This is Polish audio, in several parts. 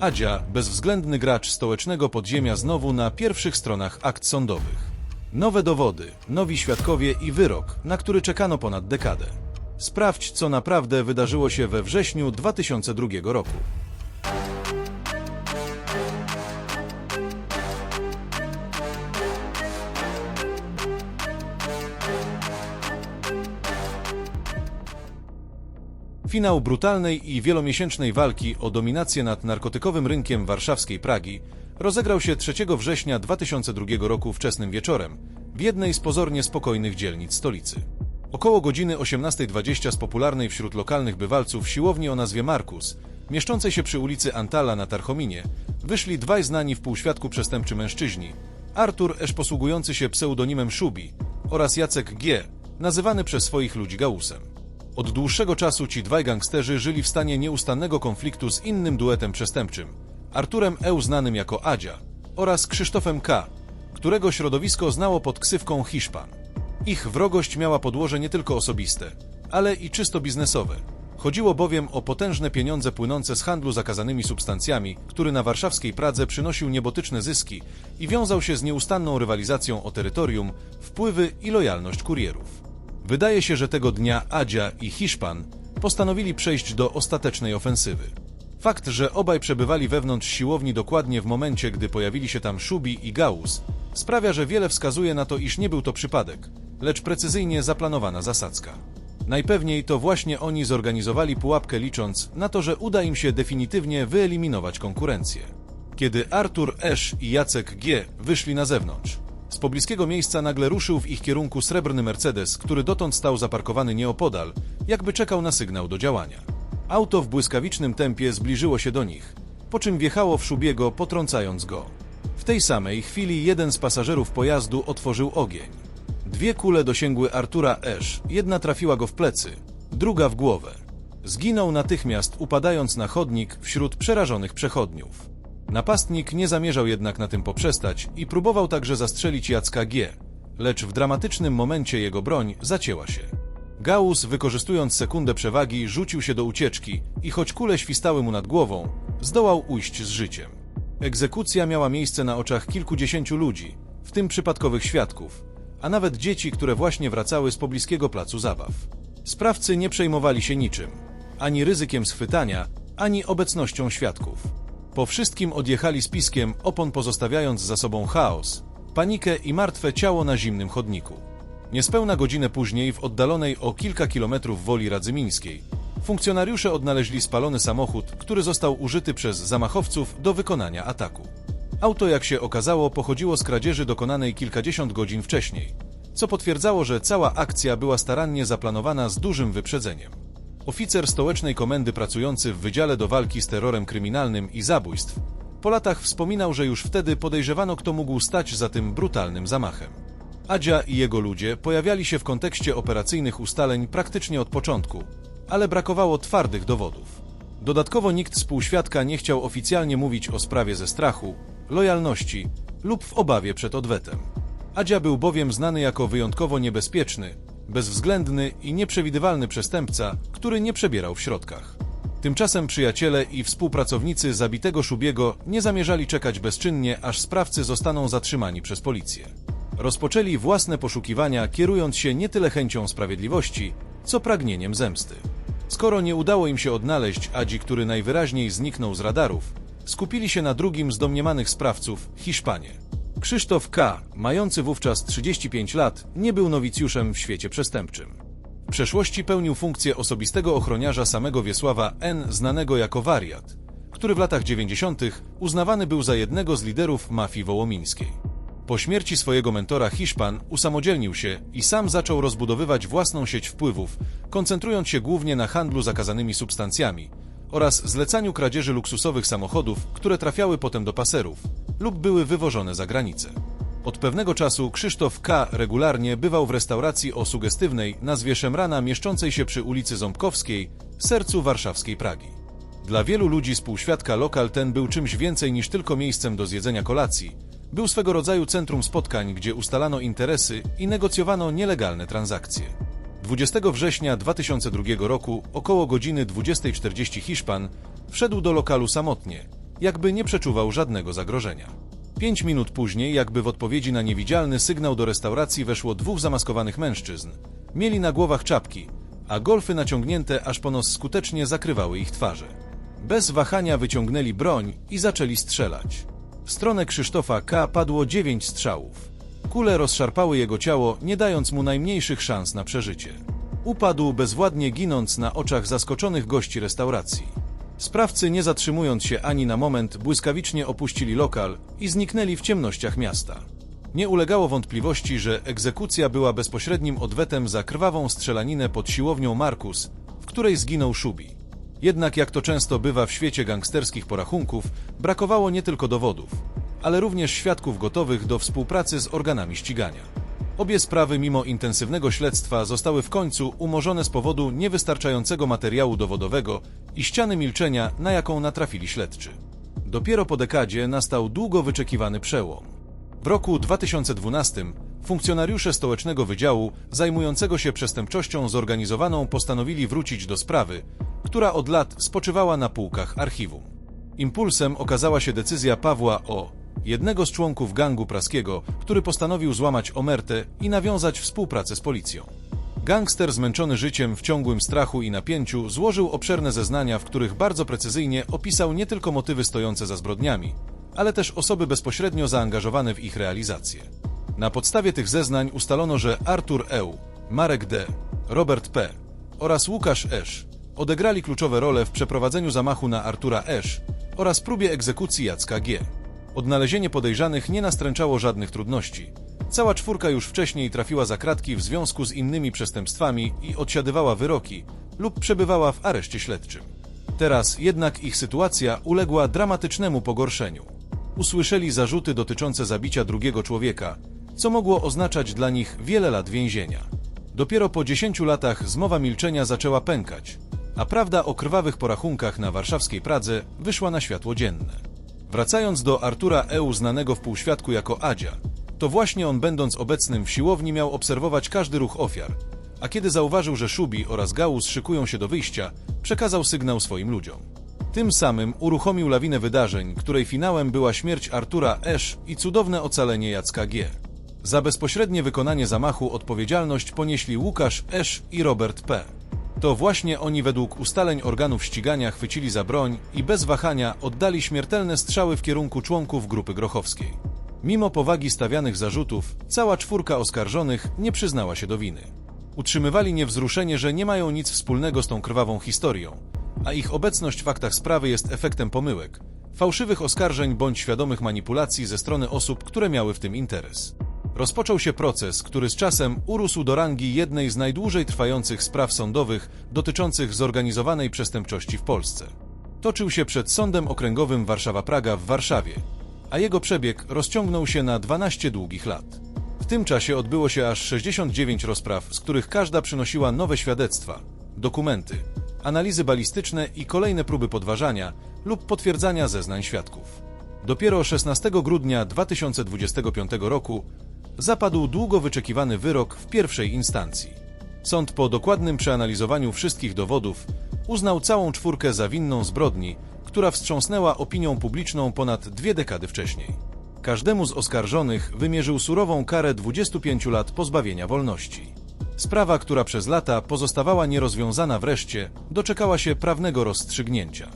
Adzia, bezwzględny gracz stołecznego podziemia znowu na pierwszych stronach akt sądowych. Nowe dowody, nowi świadkowie i wyrok, na który czekano ponad dekadę. Sprawdź, co naprawdę wydarzyło się we wrześniu 2002 roku. Finał brutalnej i wielomiesięcznej walki o dominację nad narkotykowym rynkiem warszawskiej Pragi rozegrał się 3 września 2002 roku wczesnym wieczorem w jednej z pozornie spokojnych dzielnic stolicy. Około godziny 18.20 z popularnej wśród lokalnych bywalców siłowni o nazwie Markus, mieszczącej się przy ulicy Antala na Tarchominie, wyszli dwaj znani w półświadku przestępczy mężczyźni, Artur Esz posługujący się pseudonimem Szubi oraz Jacek G., nazywany przez swoich ludzi Gausem. Od dłuższego czasu ci dwaj gangsterzy żyli w stanie nieustannego konfliktu z innym duetem przestępczym, Arturem E. znanym jako Adzia oraz Krzysztofem K., którego środowisko znało pod ksywką Hiszpan. Ich wrogość miała podłoże nie tylko osobiste, ale i czysto biznesowe. Chodziło bowiem o potężne pieniądze płynące z handlu zakazanymi substancjami, który na warszawskiej Pradze przynosił niebotyczne zyski i wiązał się z nieustanną rywalizacją o terytorium, wpływy i lojalność kurierów. Wydaje się, że tego dnia Adzia i Hiszpan postanowili przejść do ostatecznej ofensywy. Fakt, że obaj przebywali wewnątrz siłowni dokładnie w momencie, gdy pojawili się tam Szubi i Gauss, sprawia, że wiele wskazuje na to, iż nie był to przypadek, lecz precyzyjnie zaplanowana zasadzka. Najpewniej to właśnie oni zorganizowali pułapkę licząc na to, że uda im się definitywnie wyeliminować konkurencję. Kiedy Artur Esz i Jacek G. wyszli na zewnątrz, z pobliskiego miejsca nagle ruszył w ich kierunku srebrny Mercedes, który dotąd stał zaparkowany nieopodal, jakby czekał na sygnał do działania. Auto w błyskawicznym tempie zbliżyło się do nich, po czym wjechało w Szubiego, potrącając go. W tej samej chwili jeden z pasażerów pojazdu otworzył ogień. Dwie kule dosięgły Artura Esz, jedna trafiła go w plecy, druga w głowę. Zginął natychmiast, upadając na chodnik wśród przerażonych przechodniów. Napastnik nie zamierzał jednak na tym poprzestać i próbował także zastrzelić Jacka G., lecz w dramatycznym momencie jego broń zacięła się. Gauss, wykorzystując sekundę przewagi, rzucił się do ucieczki i choć kule świstały mu nad głową, zdołał ujść z życiem. Egzekucja miała miejsce na oczach kilkudziesięciu ludzi, w tym przypadkowych świadków, a nawet dzieci, które właśnie wracały z pobliskiego placu zabaw. Sprawcy nie przejmowali się niczym, ani ryzykiem schwytania, ani obecnością świadków. Po wszystkim odjechali z piskiem, opon pozostawiając za sobą chaos, panikę i martwe ciało na zimnym chodniku. Niespełna godzinę później w oddalonej o kilka kilometrów woli radzymińskiej funkcjonariusze odnaleźli spalony samochód, który został użyty przez zamachowców do wykonania ataku. Auto, jak się okazało, pochodziło z kradzieży dokonanej kilkadziesiąt godzin wcześniej, co potwierdzało, że cała akcja była starannie zaplanowana z dużym wyprzedzeniem. Oficer stołecznej komendy pracujący w Wydziale do Walki z Terrorem Kryminalnym i Zabójstw po latach wspominał, że już wtedy podejrzewano, kto mógł stać za tym brutalnym zamachem. Adzia i jego ludzie pojawiali się w kontekście operacyjnych ustaleń praktycznie od początku, ale brakowało twardych dowodów. Dodatkowo nikt z półświadka nie chciał oficjalnie mówić o sprawie ze strachu, lojalności lub w obawie przed odwetem. Adzia był bowiem znany jako wyjątkowo niebezpieczny, bezwzględny i nieprzewidywalny przestępca, który nie przebierał w środkach. Tymczasem przyjaciele i współpracownicy zabitego Szubiego nie zamierzali czekać bezczynnie, aż sprawcy zostaną zatrzymani przez policję. Rozpoczęli własne poszukiwania, kierując się nie tyle chęcią sprawiedliwości, co pragnieniem zemsty. Skoro nie udało im się odnaleźć Adzi, który najwyraźniej zniknął z radarów, skupili się na drugim z domniemanych sprawców, Hiszpanie. Krzysztof K., mający wówczas 35 lat, nie był nowicjuszem w świecie przestępczym. W przeszłości pełnił funkcję osobistego ochroniarza samego Wiesława N., znanego jako wariat, który w latach 90. uznawany był za jednego z liderów mafii wołomińskiej. Po śmierci swojego mentora Hiszpan usamodzielnił się i sam zaczął rozbudowywać własną sieć wpływów, koncentrując się głównie na handlu zakazanymi substancjami oraz zlecaniu kradzieży luksusowych samochodów, które trafiały potem do paserów lub były wywożone za granicę. Od pewnego czasu Krzysztof K. regularnie bywał w restauracji o sugestywnej nazwie Szemrana mieszczącej się przy ulicy Ząbkowskiej, sercu warszawskiej Pragi. Dla wielu ludzi z lokal ten był czymś więcej niż tylko miejscem do zjedzenia kolacji. Był swego rodzaju centrum spotkań, gdzie ustalano interesy i negocjowano nielegalne transakcje. 20 września 2002 roku, około godziny 20.40 Hiszpan, wszedł do lokalu samotnie, jakby nie przeczuwał żadnego zagrożenia. Pięć minut później, jakby w odpowiedzi na niewidzialny sygnał do restauracji weszło dwóch zamaskowanych mężczyzn. Mieli na głowach czapki, a golfy naciągnięte aż po nos skutecznie zakrywały ich twarze. Bez wahania wyciągnęli broń i zaczęli strzelać. W stronę Krzysztofa K. padło dziewięć strzałów. Kule rozszarpały jego ciało, nie dając mu najmniejszych szans na przeżycie. Upadł bezwładnie ginąc na oczach zaskoczonych gości restauracji. Sprawcy, nie zatrzymując się ani na moment, błyskawicznie opuścili lokal i zniknęli w ciemnościach miasta. Nie ulegało wątpliwości, że egzekucja była bezpośrednim odwetem za krwawą strzelaninę pod siłownią Markus, w której zginął Szubi. Jednak jak to często bywa w świecie gangsterskich porachunków, brakowało nie tylko dowodów, ale również świadków gotowych do współpracy z organami ścigania. Obie sprawy, mimo intensywnego śledztwa, zostały w końcu umorzone z powodu niewystarczającego materiału dowodowego i ściany milczenia, na jaką natrafili śledczy. Dopiero po dekadzie nastał długo wyczekiwany przełom. W roku 2012 funkcjonariusze Stołecznego Wydziału zajmującego się przestępczością zorganizowaną postanowili wrócić do sprawy, która od lat spoczywała na półkach archiwum. Impulsem okazała się decyzja Pawła O., jednego z członków gangu praskiego, który postanowił złamać omertę i nawiązać współpracę z policją. Gangster zmęczony życiem w ciągłym strachu i napięciu złożył obszerne zeznania, w których bardzo precyzyjnie opisał nie tylko motywy stojące za zbrodniami, ale też osoby bezpośrednio zaangażowane w ich realizację. Na podstawie tych zeznań ustalono, że Artur Eł, Marek D., Robert P. oraz Łukasz Esz odegrali kluczowe role w przeprowadzeniu zamachu na Artura Esz oraz próbie egzekucji Jacka G. Odnalezienie podejrzanych nie nastręczało żadnych trudności. Cała czwórka już wcześniej trafiła za kratki w związku z innymi przestępstwami i odsiadywała wyroki lub przebywała w areszcie śledczym. Teraz jednak ich sytuacja uległa dramatycznemu pogorszeniu. Usłyszeli zarzuty dotyczące zabicia drugiego człowieka, co mogło oznaczać dla nich wiele lat więzienia. Dopiero po 10 latach zmowa milczenia zaczęła pękać, a prawda o krwawych porachunkach na warszawskiej Pradze wyszła na światło dzienne. Wracając do Artura Eu, znanego w półświadku jako Adzia, to właśnie on, będąc obecnym w siłowni, miał obserwować każdy ruch ofiar, a kiedy zauważył, że Szubi oraz Gałus szykują się do wyjścia, przekazał sygnał swoim ludziom. Tym samym uruchomił lawinę wydarzeń, której finałem była śmierć Artura Esz i cudowne ocalenie Jacka G. Za bezpośrednie wykonanie zamachu odpowiedzialność ponieśli Łukasz Esz i Robert P. To właśnie oni według ustaleń organów ścigania chwycili za broń i bez wahania oddali śmiertelne strzały w kierunku członków grupy grochowskiej. Mimo powagi stawianych zarzutów, cała czwórka oskarżonych nie przyznała się do winy. Utrzymywali niewzruszenie, że nie mają nic wspólnego z tą krwawą historią, a ich obecność w aktach sprawy jest efektem pomyłek, fałszywych oskarżeń bądź świadomych manipulacji ze strony osób, które miały w tym interes. Rozpoczął się proces, który z czasem urósł do rangi jednej z najdłużej trwających spraw sądowych dotyczących zorganizowanej przestępczości w Polsce. Toczył się przed Sądem Okręgowym Warszawa-Praga w Warszawie, a jego przebieg rozciągnął się na 12 długich lat. W tym czasie odbyło się aż 69 rozpraw, z których każda przynosiła nowe świadectwa, dokumenty, analizy balistyczne i kolejne próby podważania lub potwierdzania zeznań świadków. Dopiero 16 grudnia 2025 roku zapadł długo wyczekiwany wyrok w pierwszej instancji. Sąd po dokładnym przeanalizowaniu wszystkich dowodów uznał całą czwórkę za winną zbrodni, która wstrząsnęła opinią publiczną ponad dwie dekady wcześniej. Każdemu z oskarżonych wymierzył surową karę 25 lat pozbawienia wolności. Sprawa, która przez lata pozostawała nierozwiązana wreszcie, doczekała się prawnego rozstrzygnięcia.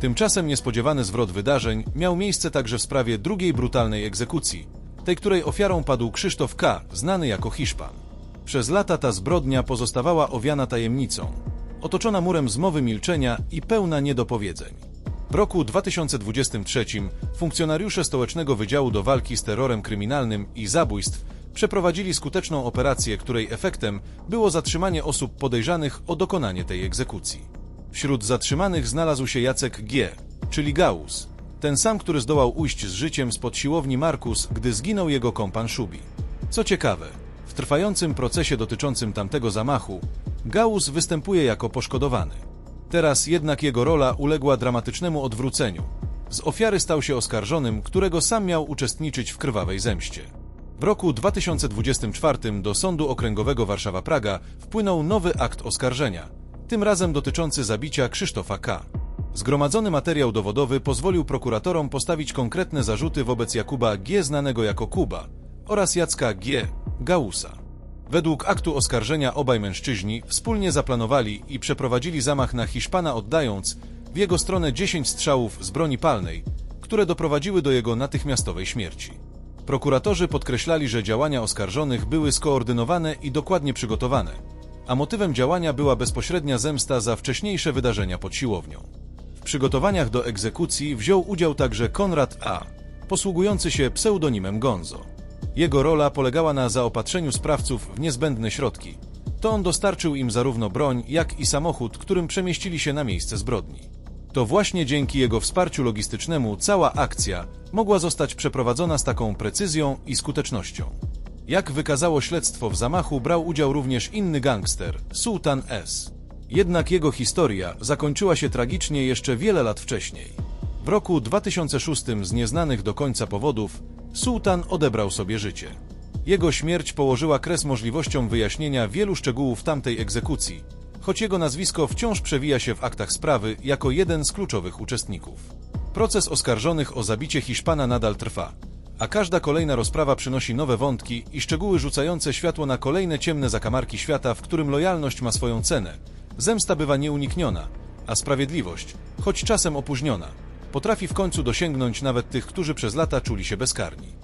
Tymczasem niespodziewany zwrot wydarzeń miał miejsce także w sprawie drugiej brutalnej egzekucji, tej której ofiarą padł Krzysztof K., znany jako Hiszpan. Przez lata ta zbrodnia pozostawała owiana tajemnicą, otoczona murem zmowy milczenia i pełna niedopowiedzeń. W roku 2023 funkcjonariusze Stołecznego Wydziału do Walki z Terrorem Kryminalnym i Zabójstw przeprowadzili skuteczną operację, której efektem było zatrzymanie osób podejrzanych o dokonanie tej egzekucji. Wśród zatrzymanych znalazł się Jacek G., czyli Gauss, ten sam, który zdołał ujść z życiem spod siłowni Markus, gdy zginął jego kompan Szubi. Co ciekawe, w trwającym procesie dotyczącym tamtego zamachu, Gauss występuje jako poszkodowany. Teraz jednak jego rola uległa dramatycznemu odwróceniu. Z ofiary stał się oskarżonym, którego sam miał uczestniczyć w krwawej zemście. W roku 2024 do Sądu Okręgowego Warszawa-Praga wpłynął nowy akt oskarżenia, tym razem dotyczący zabicia Krzysztofa K. Zgromadzony materiał dowodowy pozwolił prokuratorom postawić konkretne zarzuty wobec Jakuba G. znanego jako Kuba oraz Jacka G. Gałusa. Według aktu oskarżenia obaj mężczyźni wspólnie zaplanowali i przeprowadzili zamach na Hiszpana oddając w jego stronę 10 strzałów z broni palnej, które doprowadziły do jego natychmiastowej śmierci. Prokuratorzy podkreślali, że działania oskarżonych były skoordynowane i dokładnie przygotowane, a motywem działania była bezpośrednia zemsta za wcześniejsze wydarzenia pod siłownią. W przygotowaniach do egzekucji wziął udział także Konrad A., posługujący się pseudonimem Gonzo. Jego rola polegała na zaopatrzeniu sprawców w niezbędne środki. To on dostarczył im zarówno broń, jak i samochód, którym przemieścili się na miejsce zbrodni. To właśnie dzięki jego wsparciu logistycznemu cała akcja mogła zostać przeprowadzona z taką precyzją i skutecznością. Jak wykazało śledztwo w zamachu, brał udział również inny gangster, Sultan S. Jednak jego historia zakończyła się tragicznie jeszcze wiele lat wcześniej. W roku 2006 z nieznanych do końca powodów Sultan odebrał sobie życie. Jego śmierć położyła kres możliwościom wyjaśnienia wielu szczegółów tamtej egzekucji, choć jego nazwisko wciąż przewija się w aktach sprawy jako jeden z kluczowych uczestników. Proces oskarżonych o zabicie Hiszpana nadal trwa, a każda kolejna rozprawa przynosi nowe wątki i szczegóły rzucające światło na kolejne ciemne zakamarki świata, w którym lojalność ma swoją cenę, zemsta bywa nieunikniona, a sprawiedliwość, choć czasem opóźniona, potrafi w końcu dosięgnąć nawet tych, którzy przez lata czuli się bezkarni.